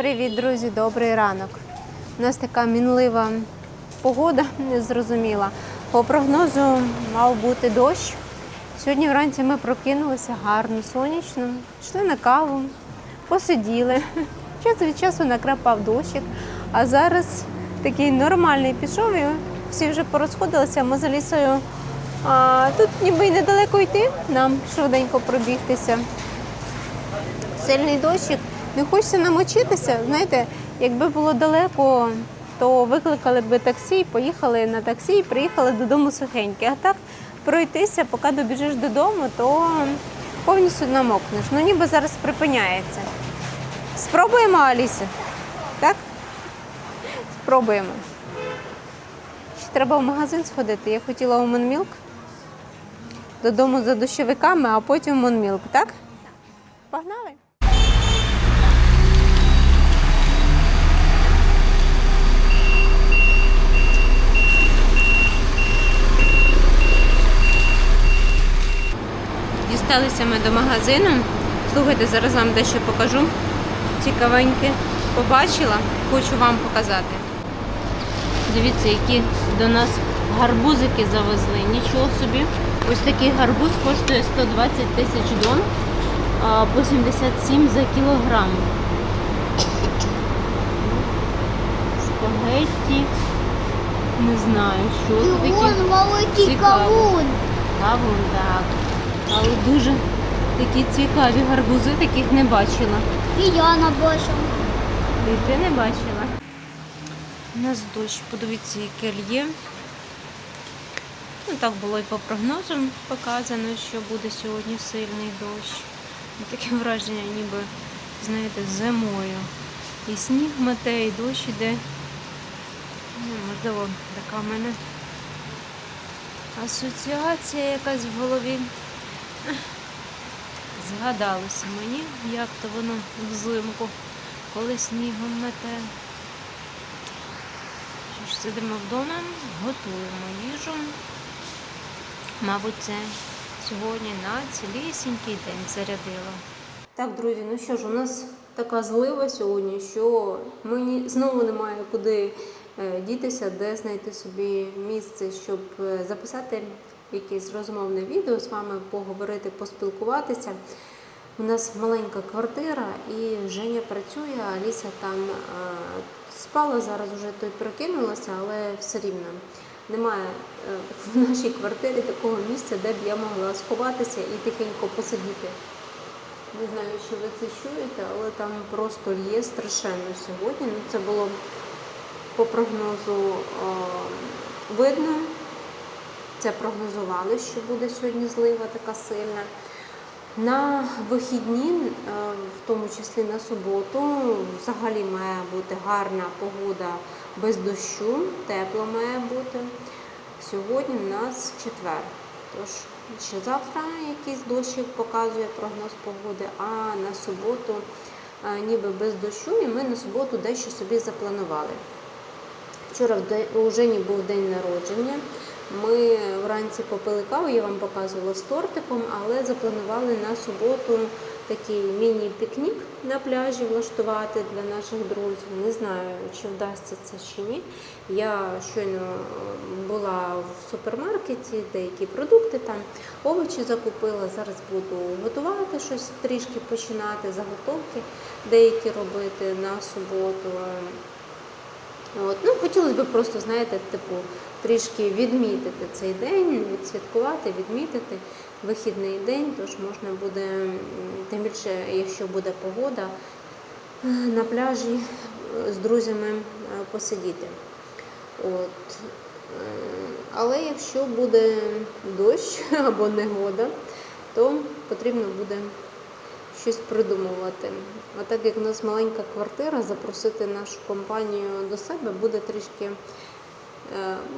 Привіт, друзі, добрий ранок. У нас така мінлива погода, незрозуміла. По прогнозу мав бути дощ. Сьогодні вранці ми прокинулися гарно, сонячно, йшли на каву, посиділи. Час від часу накрапав дощик, а зараз такий нормальний пішов і всі вже порозходилися. Ми за лісою. А, тут ніби й недалеко йти, нам швиденько пробігтися сильний дощик. Не хочеться намочитися. Знаєте, якби було далеко, то викликали б таксі, поїхали на таксі і приїхали додому сухенькі. А так пройтися, поки добіжиш додому, то повністю намокнеш. Ну ніби зараз припиняється. Спробуємо, Аліся? Так? Спробуємо. Ще треба в магазин сходити. Я хотіла у Монмілк. Додому за дощовиками, а потім в Монмілк, так? Погнали? Дісталися ми до магазину. Слухайте, зараз вам дещо покажу. Цікавеньке побачила, хочу вам показати. Дивіться, які до нас гарбузики завезли. Нічого собі. Ось такий гарбуз коштує 120 тисяч дон, по 77 за кілограм. Спагетті. Не знаю, що це таке. великий Цікаво. кавун. Кавун, так. Але дуже такі цікаві гарбузи, таких не бачила. І я на бачила. І ти не бачила. У нас дощ, подивіться, яке лє. Ну, так було і по прогнозам показано, що буде сьогодні сильний дощ. Таке враження, ніби, знаєте, зимою. І сніг мете, і дощ іде. Ну, можливо, така в мене асоціація якась в голові. Згадалося мені, як то воно взимку, коли снігом мете. Що ж, сидимо вдома, готуємо їжу. Мабуть, це сьогодні на цілісінький день зарядила. Так, друзі, ну що ж, у нас така злива сьогодні, що мені знову немає куди е, дітися, де знайти собі місце, щоб е, записати якесь розмовне відео з вами, поговорити, поспілкуватися. У нас маленька квартира, і Женя працює, а Аліса там е, спала зараз вже то й прокинулася, але все рівно немає е, в нашій квартирі такого місця, де б я могла сховатися і тихенько посидіти. Не знаю, чи ви це чуєте, але там просто лє страшенно сьогодні. Ну, це було по прогнозу е, видно. Це прогнозували, що буде сьогодні злива така сильна. На вихідні, е, в тому числі на суботу, взагалі має бути гарна погода без дощу, тепло має бути. Сьогодні у нас четвер. Тож ще завтра якийсь дощик показує прогноз погоди, а на суботу е, ніби без дощу, і ми на суботу дещо собі запланували. Вчора в у Жені був день народження. Ми вранці попили каву, я вам показувала з тортиком, але запланували на суботу такий міні-пікнік на пляжі влаштувати для наших друзів. Не знаю, чи вдасться це чи ні. Я щойно була в супермаркеті, деякі продукти там, овочі закупила. Зараз буду готувати щось трішки починати, заготовки деякі робити на суботу. От. Ну, хотілося б просто, знаєте, типу, трішки відмітити цей день, відсвяткувати, відмітити вихідний день, тож можна буде, тим більше, якщо буде погода, е, на пляжі е, з друзями е, посидіти. От. Але якщо буде дощ або негода, то потрібно буде щось придумувати. А так як у нас маленька квартира, запросити нашу компанію до себе буде трішки,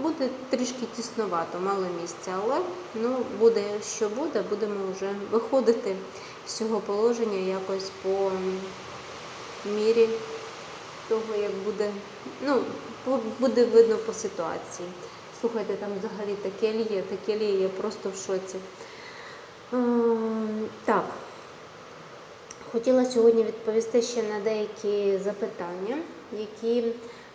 буде трішки тіснувато, мало місця. Але ну, буде що буде, будемо вже виходити з цього положення якось по мірі того, як буде, ну, буде видно по ситуації. Слухайте, там взагалі таке ліє, таке ліє, я просто в шоці. Ем, Так, Хотіла сьогодні відповісти ще на деякі запитання, які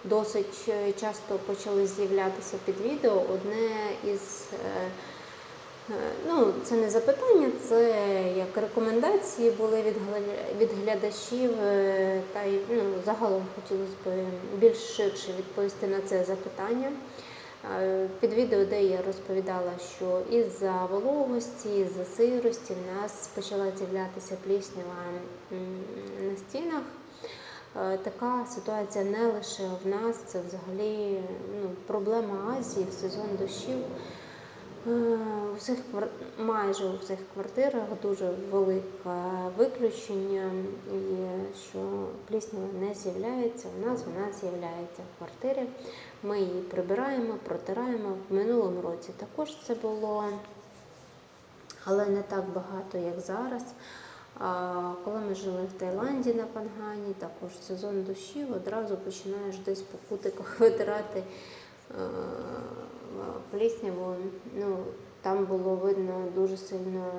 досить е, часто почали з'являтися під відео. Одне із е, е, ну, це не запитання, це як рекомендації були від глядачів. Та й ну, загалом хотілося б більш ширше відповісти на це запитання. Під відео, де я розповідала, що із-за вологості, із-за сирості в нас почала з'являтися пліснява на стінах. Е, Така ситуація не лише в нас, це взагалі ну, проблема Азії в сезон дощів. Е, У всіх майже у всіх квартирах дуже велике виключення є, що пліснява не з'являється. У нас вона з'являється в квартирі. Ми її прибираємо, протираємо. В минулому році також це було, але не так багато, як зараз. Коли ми жили в Таїланді на Пангані, також сезон дощів, одразу починаєш десь по кутиках витирати плісняву. Ну, там було видно дуже сильно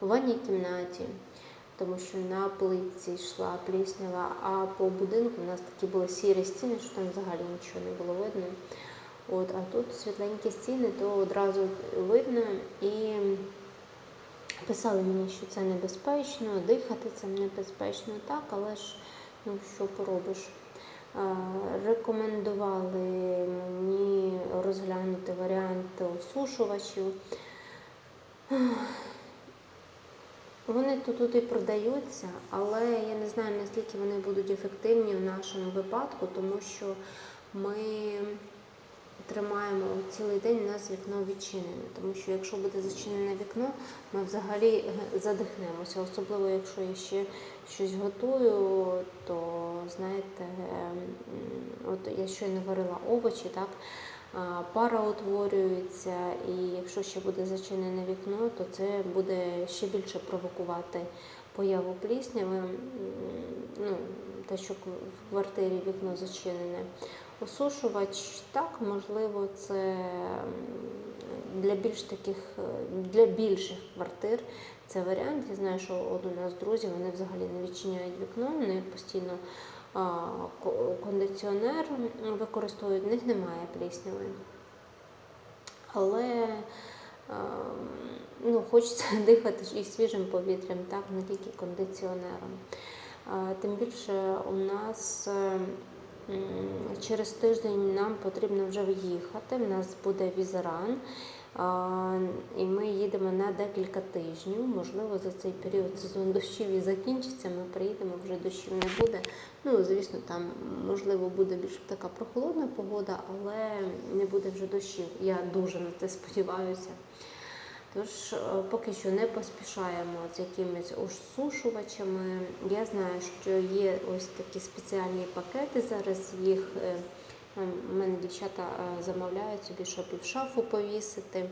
в ванній кімнаті, тому що на плитці йшла пліснява, а по будинку у нас такі були сірі стіни, що там взагалі нічого не було видно. От, а тут світленькі стіни, то одразу видно і писали мені, що це небезпечно, дихати це небезпечно, так, але ж ну, що поробиш. Рекомендували мені розглянути варіанти осушувачів. Вони тут і продаються, але я не знаю, наскільки вони будуть ефективні в нашому випадку, тому що ми тримаємо цілий день у нас вікно відчинене. Тому що якщо буде зачинене вікно, ми взагалі е, задихнемося. Особливо, якщо я ще щось готую, то знаєте, ем, от я щойно варила овочі, так. Пара утворюється, і якщо ще буде зачинене вікно, то це буде ще більше провокувати появу плісняви. Ну, те, що в квартирі вікно зачинене. Осушувач, так, можливо, це для більш таких, е, для більших квартир це варіант. Я знаю, що от у нас друзі вони взагалі не відчиняють вікно, вони постійно а, кондиціонер використовують, в них немає плісняви. Але а, ну, хочеться дихати і свіжим повітрям, так, не тільки кондиціонером. А, Тим більше у нас е, м, через тиждень нам потрібно вже в'їхати. У нас буде візеран. І ми їдемо на декілька тижнів. Можливо, за цей період сезон дощів і закінчиться. Ми приїдемо, вже дощів не буде. Ну, звісно, там можливо буде більш така прохолодна погода, але не буде вже дощів. Я дуже на це сподіваюся. Тож е, поки що не поспішаємо з якимись осушувачами. Я знаю, що є ось такі спеціальні пакети зараз. Їх е, у мене дівчата е, замовляють собі, щоб і в шафу повісити,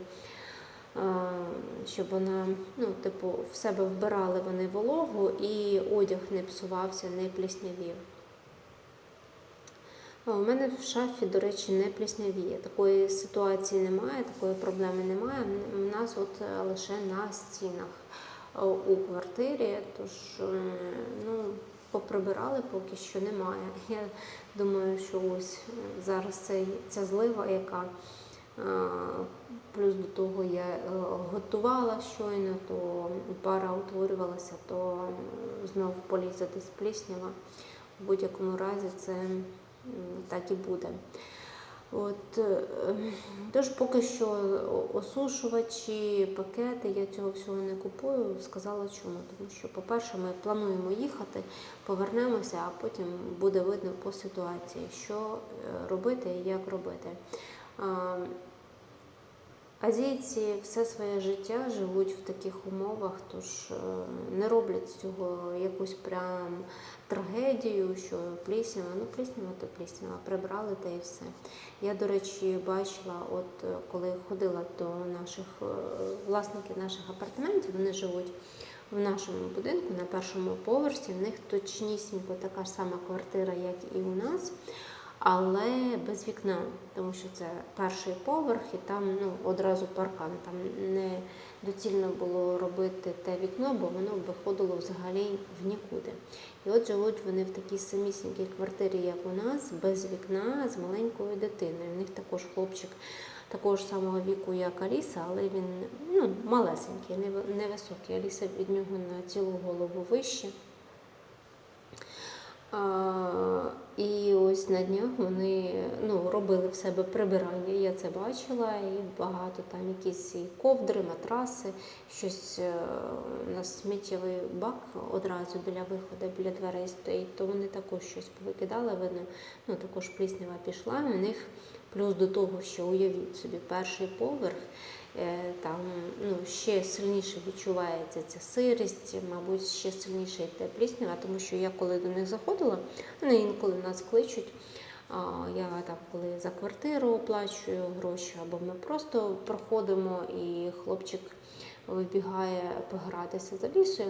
щоб вона, ну, типу, в себе вбирали вони вологу і одяг не псувався, не пліснявів. У мене в шафі, до речі, не пліснявіє. Такої ситуації немає, такої проблеми немає. У нас от е, лише на стінах е, у квартирі. Тож е, ну, поприбирали поки що немає. Я думаю, що ось зараз цей, ця злива, яка плюс до того я готувала щойно, то пара утворювалася, то знов полізе десь пліснява. В будь-якому разі це так і буде. От, е, тож поки що осушувачі, пакети, я цього всього не купую. Сказала чому. Тому що, по-перше, ми плануємо їхати, повернемося, а потім буде видно по ситуації, що е, робити і як робити. Азійці все своє життя живуть в таких умовах, тож е, не роблять з цього якусь прям трагедію, що пліснява, ну пліснява, то пліснява, прибрали та і все. Я, до речі, бачила, от коли ходила до наших е, власників наших апартаментів, вони живуть в нашому будинку на першому поверсі. В них точнісінько така ж сама квартира, як і у нас. Але без вікна, тому що це перший поверх і там ну, одразу паркан. Там не доцільно було робити те вікно, бо воно виходило взагалі в нікуди. І от живуть вони в такій самісінькій квартирі, як у нас, без вікна, з маленькою дитиною. У них також хлопчик такого ж самого віку, як Аліса, але він ну, малесенький, нев- невисокий. Аліса від нього на цілу голову вище. І ось на днях вони ну, робили в себе прибирання, я це бачила, і багато там якісь і ковдри, матраси, щось е, у нас сміттєвий бак одразу біля виходу, біля дверей стоїть, то вони також щось повикидали, видно, ну також пліснява пішла. У них плюс до того, що уявіть собі, перший поверх. Е, Там ну, ще сильніше відчувається ця сирість, мабуть, ще сильніше йде пліснява, тому що я коли до них заходила, вони інколи нас кличуть. Я там, коли за квартиру оплачую гроші, або ми просто проходимо, і хлопчик вибігає погратися за лісою,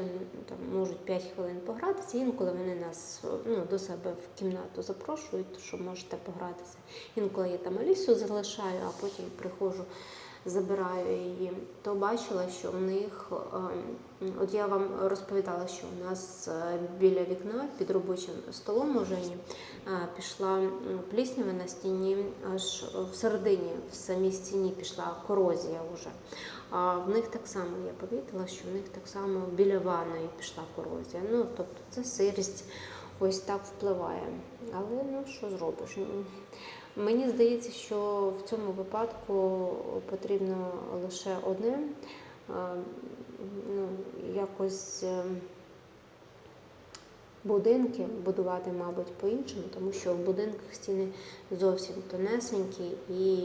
там можуть 5 хвилин погратися, інколи вони нас ну, до себе в кімнату запрошують, що можете погратися. Інколи я там Алісу залишаю, а потім приходжу, забираю її. То бачила, що в них, ем, от я вам розповідала, що у нас е, біля вікна під робочим столом у Жені е, пішла пліснява на стіні, аж всередині, в самій стіні пішла корозія вже. А в них так само я помітила, що в них так само біля ванної пішла корозія. Ну, тобто це сирість ось так впливає. Але ну що зробиш? Мені здається, що в цьому випадку потрібно лише одне ну, якось. ем, Будинки будувати, мабуть, по-іншому, тому що в будинках стіни зовсім тонесенькі і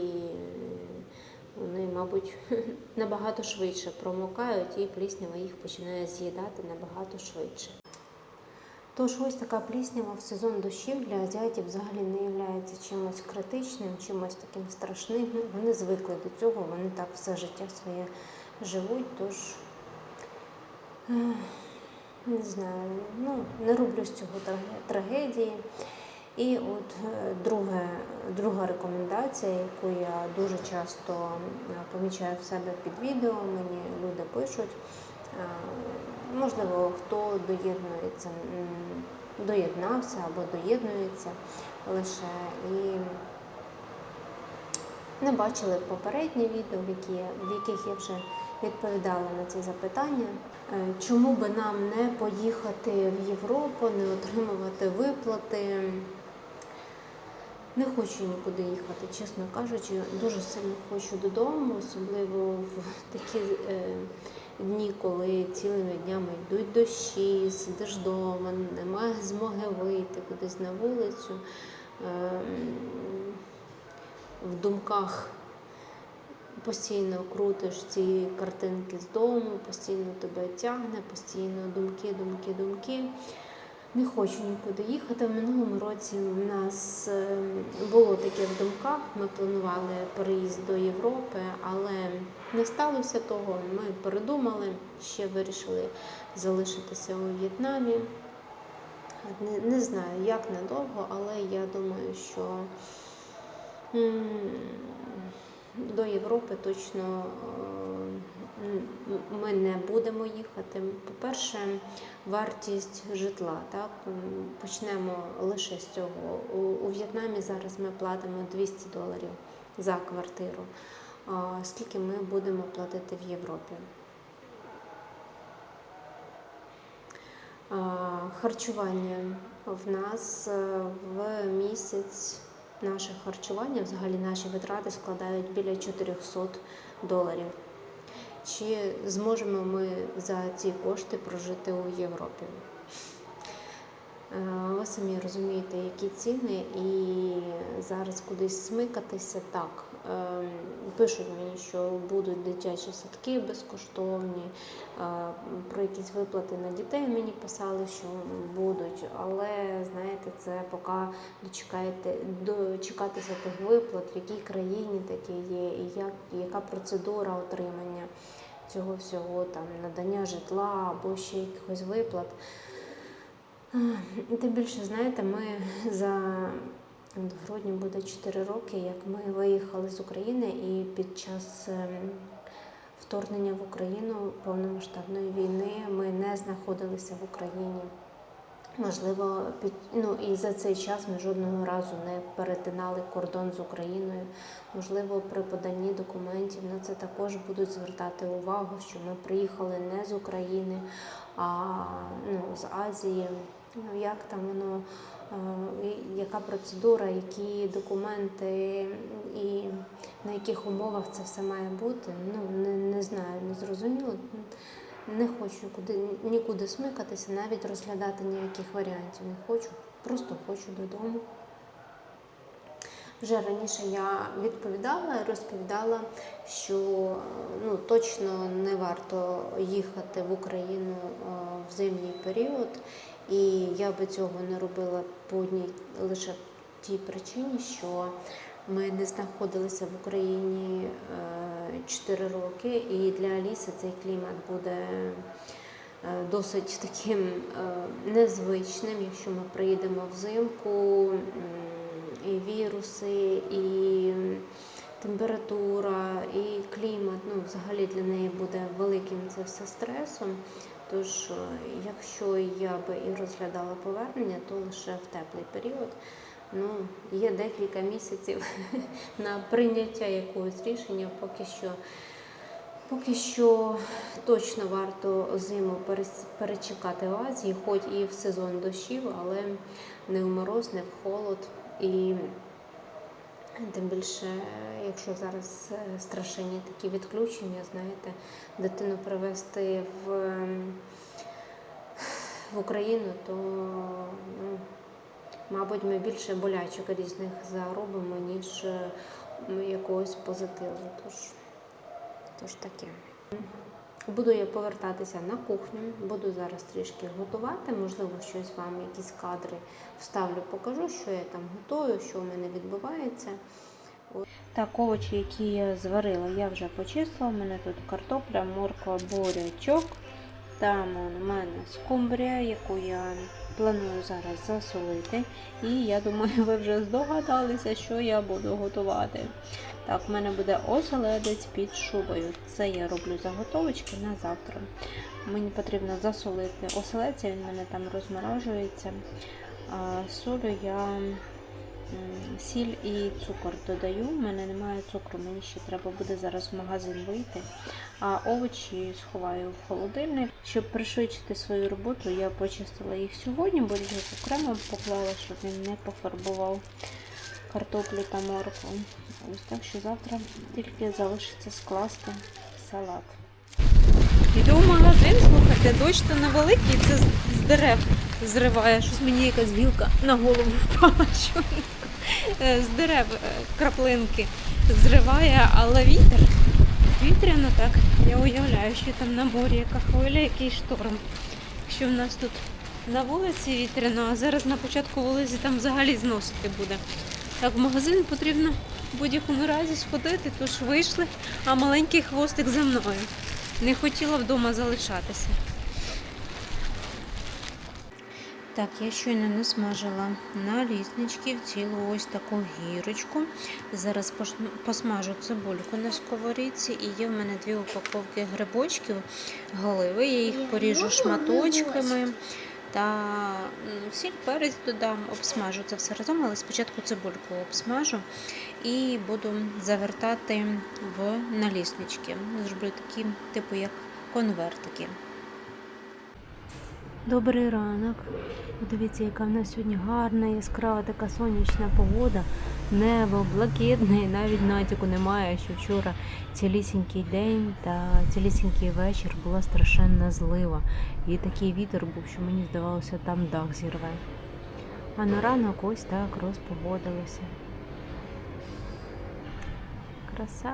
вони, мабуть, набагато швидше промокають, і пліснява їх починає з'їдати набагато швидше. Тож ось така пліснява в сезон дощів для азіатів взагалі не є чимось критичним, чимось таким страшним. Ну, Вони звикли до цього, вони так все життя своє живуть, тож не знаю, ну не роблю з цього трагедії. І от е, друге, друга рекомендація, яку я дуже часто е, помічаю в себе під відео, мені люди пишуть. Можливо, хто доєднується, доєднався або доєднується лише і не бачили попередні відео, в, яких я вже відповідала на ці запитання. Е, Чому би нам не поїхати в Європу, не отримувати виплати? Не хочу нікуди їхати, чесно кажучи, дуже сильно хочу додому, особливо в такі е, дні, коли цілими днями йдуть дощі, сидиш вдома, немає змоги вийти кудись на вулицю. Е, в думках постійно крутиш ці картинки з дому, постійно тебе тягне, постійно думки, думки, думки. Не хочу нікуди їхати. В минулому році в нас е, було таке в думках. Ми планували переїзд до Європи, але не сталося того. Ми передумали, ще вирішили залишитися у В'єтнамі. Не, не знаю, як надовго, але я думаю, що до Європи точно е, ми не будемо їхати. По-перше, вартість житла. Так? Почнемо лише з цього. У, В'єтнамі зараз ми платимо 200 доларів за квартиру. Скільки ми будемо платити в Європі? Харчування в нас е, в місяць наше харчування, взагалі наші витрати складають біля 400 доларів. Чи зможемо ми за ці кошти прожити у Європі? Е, Ви самі розумієте, які ціни, і зараз кудись смикатися так. Е, Пишуть мені, що будуть дитячі садки безкоштовні, е, про якісь виплати на дітей мені писали, що будуть, але знаєте, це поки дочекаєте, дочекатися тих виплат, в якій країні таке є, і як, яка процедура отримання цього всього, там надання житла або ще якихось виплат. Тим більше, знаєте, ми за В грудні буде 4 роки, як ми виїхали з України, і під час ем, вторгнення в Україну повномасштабної війни ми не знаходилися в Україні. Можливо, під ну і за цей час ми жодного разу не перетинали кордон з Україною. Можливо, при поданні документів на це також будуть звертати увагу, що ми приїхали не з України, а ну, з Азії. Ну як там воно, е, яка процедура, які документи і на яких умовах це все має бути. Ну не, не знаю, не зрозуміло. Не хочу куди нікуди смикатися, навіть розглядати ніяких варіантів не хочу. Просто хочу додому. Вже раніше я відповідала і розповідала, що ну, точно не варто їхати в Україну е, в зимній період, і я би цього не робила по одній лише тій причині, що ми не знаходилися в Україні 4 роки, і для Аліси цей клімат буде е, досить таким е, незвичним, якщо ми приїдемо взимку, і віруси, і температура, і клімат. Ну, взагалі для неї буде великим це все стресом. Тож, е, якщо я би і розглядала повернення, то лише в теплий період. Ну, є декілька місяців на прийняття якогось рішення, поки що. Поки що точно варто зиму перечекати в Азії, хоч і в сезон дощів, але не в мороз, не в холод. І тим більше, якщо зараз е, страшенні такі відключення, знаєте, дитину привезти в, в Україну, то ну, мабуть, ми більше болячок різних заробимо, ніж е, якогось позитиву. Тож, тож таке. Буду я повертатися на кухню, буду зараз трішки готувати. Можливо, щось вам, якісь кадри вставлю, покажу, що я там готую, що в мене відбувається. Так, овочі, які я зварила, я вже почистила. У мене тут картопля, морква, бурячок. Там у мене скумбрія, яку я планую зараз засолити. І я думаю, ви вже здогадалися, що я буду готувати. Так, в мене буде оселедець під шубою. Це я роблю заготовочки на завтра. Мені потрібно засолити оселедця, він в мене там розморожується. Солю я сіль і цукор додаю. У мене немає цукру, мені ще треба буде зараз в магазин вийти. А овочі сховаю в холодильник. Щоб пришвидшити свою роботу, я почистила їх сьогодні, бо їх окремо поклала, щоб він не пофарбував картоплю та моркву. Ось так що завтра тільки залишиться скласти салат. Йду в магазин, слухайте, дощ то невеликий, це з дерев зриває. Щось мені якась гілка на голову впала. Е, з дерев е, краплинки зриває, але вітер. Вітряно так. Я уявляю, що там на морі яка хвиля, який шторм. Якщо в нас тут на вулиці вітряно, а зараз на початку вулиці там взагалі зносити буде. Так, в магазин потрібно в будь-якому разі сходити, тож вийшли, а маленький хвостик за мною. Не хотіла вдома залишатися. Так, я щойно насмажила на ліснички в цілу ось таку гірочку. Зараз посмажу цибульку на сковорідці і є в мене дві упаковки грибочків голиви. Я їх поріжу шматочками. Та сіль перець додам, обсмажу це все разом, але спочатку цибульку обсмажу і буду завертати в наліснички. Зроблю такі, типу як конвертики. Добрий ранок. Подивіться, яка в нас сьогодні гарна, яскрава така сонячна погода. Небо блакитне, навіть натяку немає, що вчора цілісінький день та цілісінький вечір була страшенна злива. І такий вітер був, що мені здавалося, там дах зірве. А на ранок ось так розпогодилося. Краса,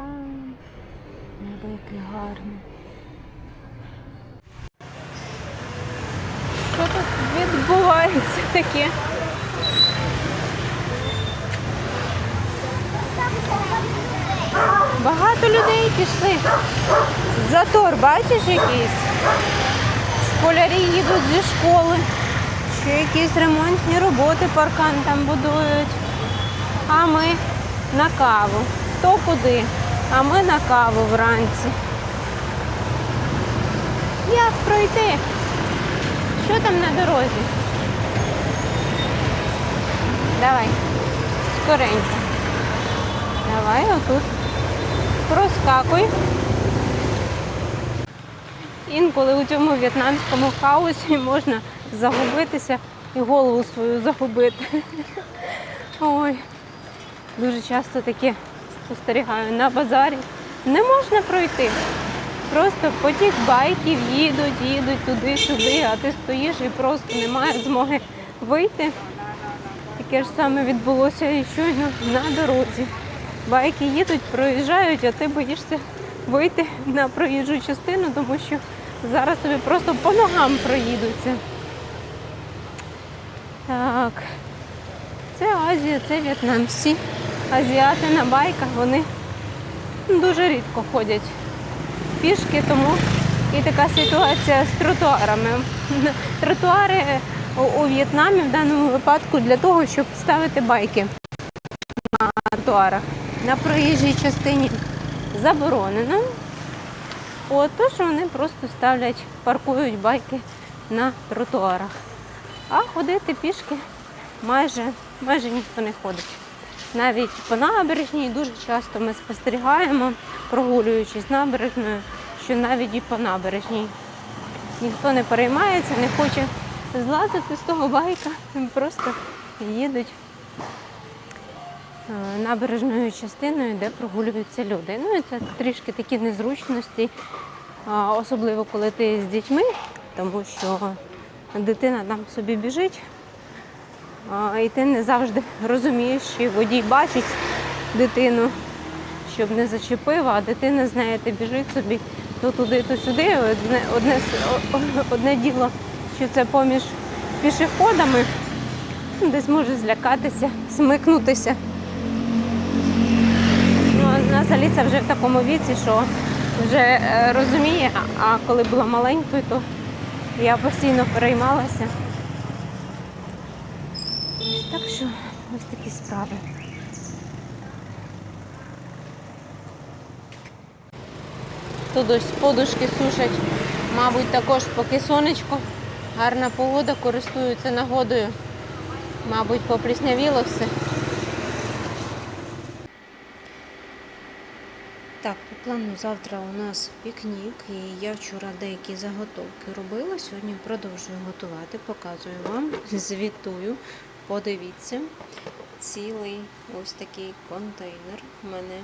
небо яке гарне. Що тут відбувається таке? Багато людей пішли. Затор, бачиш якийсь? Школярі їдуть зі школи. Ще якісь ремонтні роботи паркан там будують. а ми на каву. Хто куди? А ми на каву вранці. Як пройти? Що там на дорозі? Давай, скоренько. Давай отут. Проскакуй. Інколи у цьому в'єтнамському хаосі можна загубитися і голову свою загубити. Ой, дуже часто таке спостерігаю на базарі. Не можна пройти. Просто потік байків їдуть, їдуть туди-сюди, а ти стоїш і просто немає змоги вийти. Таке ж саме відбулося і щойно на дорозі. Байки їдуть, проїжджають, а ти боїшся вийти на проїжджу частину, тому що зараз тобі просто по ногам проїдуться. Так. Це Азія, це В'єтнам. Всі азіати на байках, вони дуже рідко ходять пішки, тому і така ситуація з тротуарами. Тротуари у- В'єтнамі в даному випадку для того, щоб ставити байки на тротуарах. На проїжджій частині заборонено. От, тож вони просто ставлять, паркують байки на тротуарах. А ходити пішки майже, майже ніхто не ходить. Навіть по набережній дуже часто ми спостерігаємо, прогулюючись набережною, що навіть і по набережній ніхто не переймається, не хоче злазити з того байка, просто їдуть е, набережною частиною, де прогулюються люди. Ну і це трішки такі незручності, особливо коли ти з дітьми, тому що дитина там собі біжить, і ти не завжди розумієш, чи водій бачить дитину, щоб не зачепив, а дитина, знаєте, біжить собі то туди, то сюди. Одне, одне, одне діло, що це поміж пішоходами, ну, десь може злякатися, смикнутися. Ну, у нас Аліса вже в такому віці, що вже е, розуміє, а коли була маленькою, то я постійно переймалася. Так що ось такі справи. Тут ось подушки сушать, мабуть, також поки сонечко, гарна погода, користуються нагодою. Мабуть, попліснявіло все. Так, по плану завтра у нас пікнік, і я вчора деякі заготовки робила. Сьогодні продовжую готувати, показую вам, звітую. Подивіться, цілий ось такий контейнер у мене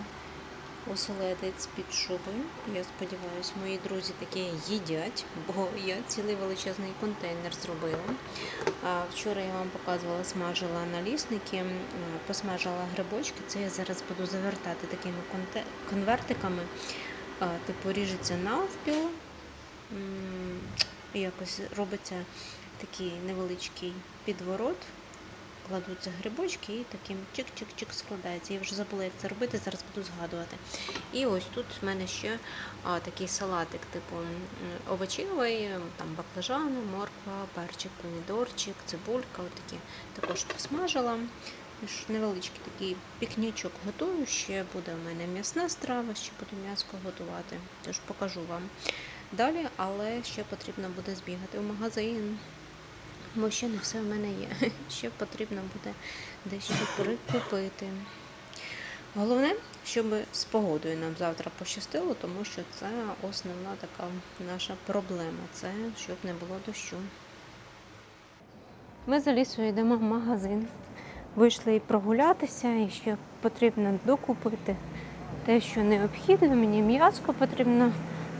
оселедець під шубою. Я сподіваюся, мої друзі таке їдять, бо я цілий величезний контейнер зробила. Вчора я вам показувала, смажила налісники, посмажила грибочки. Це я зараз буду завертати такими конвертиками. Типу ріжеться навпіл. Якось робиться такий невеличкий підворот. Кладуться грибочки і таким чик-чик-чик складається. Я вже забула, як це робити, зараз буду згадувати. І ось тут в мене ще а, такий салатик, типу овочевий, там баклажани, морква, перчик, помідорчик, цибулька. Отакі також посмажила. Невеличкий такий пікнічок готую. Ще буде у мене м'ясна страва, ще буду м'ясо готувати. Тож покажу вам далі, але ще потрібно буде збігати в магазин. Бо ще не все в мене є. Ще потрібно буде дещо прикупити. Головне, щоб з погодою нам завтра пощастило, тому що це основна така наша проблема. Це щоб не було дощу. Ми з Алісою йдемо в магазин. Вийшли і прогулятися, і ще потрібно докупити те, що необхідно. Мені м'яско потрібно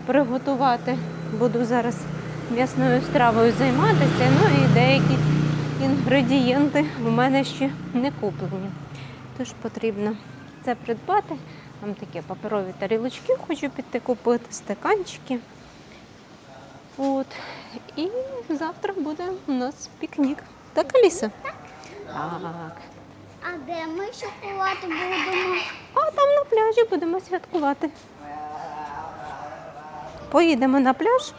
приготувати. Буду зараз м'ясною стравою займатися. Ну і деякі інгредієнти в мене ще не куплені. Тож потрібно це придбати. Там такі паперові тарілочки хочу піти купити, стаканчики. От. І завтра буде у нас пікнік. Так, Аліса? Так. А де ми шоколад будемо? А там на пляжі будемо святкувати. Поїдемо на пляж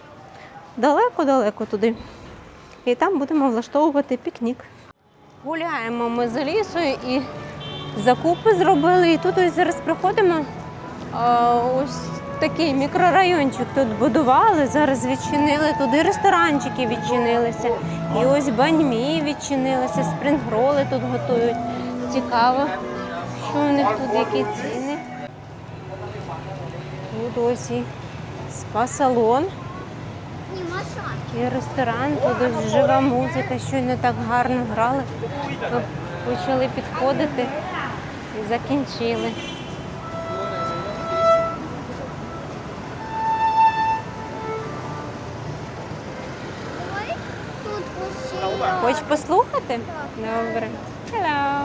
далеко-далеко туди. І там будемо влаштовувати пікнік. Гуляємо ми з Алісою і закупи зробили. І тут ось зараз приходимо. Ось такий мікрорайончик тут будували, зараз відчинили. Туди ресторанчики відчинилися. І ось баньмі відчинилися, спрингроли тут готують. Цікаво, що у них тут які ціни. Тут ось і спа-салон. І ресторан, тут жива музика, щойно так гарно грали. Ми почали підходити і закінчили. Хочеш послухати? Добре. Hello.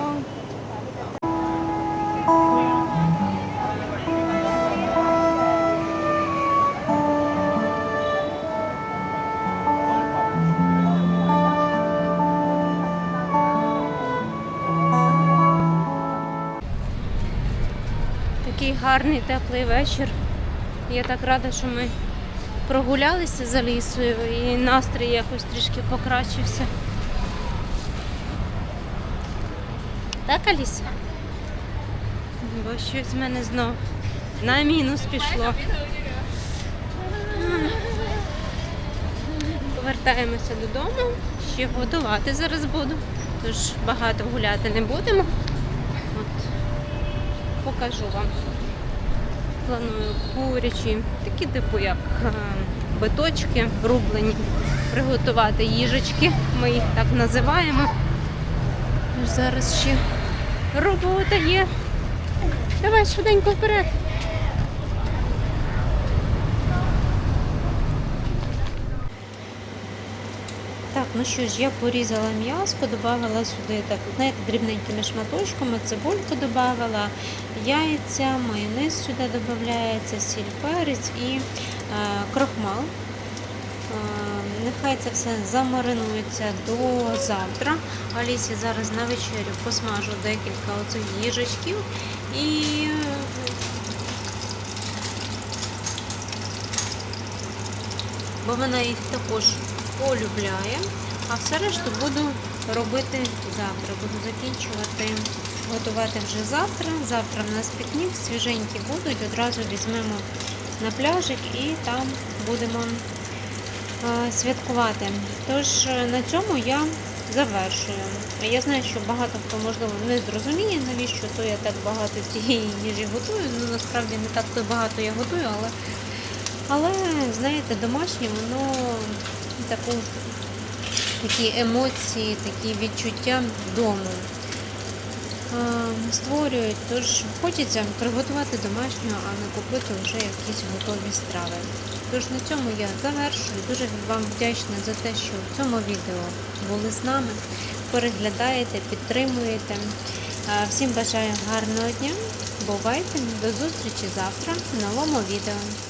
Гарний теплий вечір. Я так рада, що ми прогулялися за лісою і настрій якось трішки покращився. Так, Аліса? Бо щось в мене знов на мінус пішло. Повертаємося додому. Ще готувати зараз буду. Тож багато гуляти не будемо. От покажу вам. Планую курячі, такі типу як е, биточки рублені, приготувати їжечки. Ми їх так називаємо. Зараз ще робота є. Давай швиденько вперед. Ну що ж, я порізала м'яско, додавала сюди так, знаєте, дрібненькими шматочками, цибульку додавала, яйця, майонез сюди додається, сіль, перець і е, крохмал. Е, Нехай це все замаринується до завтра. Алісі зараз на вечерю посмажу декілька оцих їжачків і е, бо вона їх також полюбляє. А все решту буду робити завтра. Буду закінчувати, готувати вже завтра. Завтра в нас пікнік, свіженькі будуть. Одразу візьмемо на пляжик і там будемо е, святкувати. Тож е, на цьому я завершую. Я знаю, що багато хто можливо не зрозуміє, навіщо то я так багато цієї їжі готую. Ну насправді не так то багато я готую, але але, знаєте, домашнє, воно таку, такі емоції, такі відчуття е, створюють. Тож хочеться приготувати домашнього, а не купити вже якісь готові страви. Тож на цьому я завершую. Дуже вам вдячна за те, що в цьому відео були з нами. Переглядаєте, підтримуєте. Всім бажаю гарного дня. Бувайте! До зустрічі завтра в новому відео.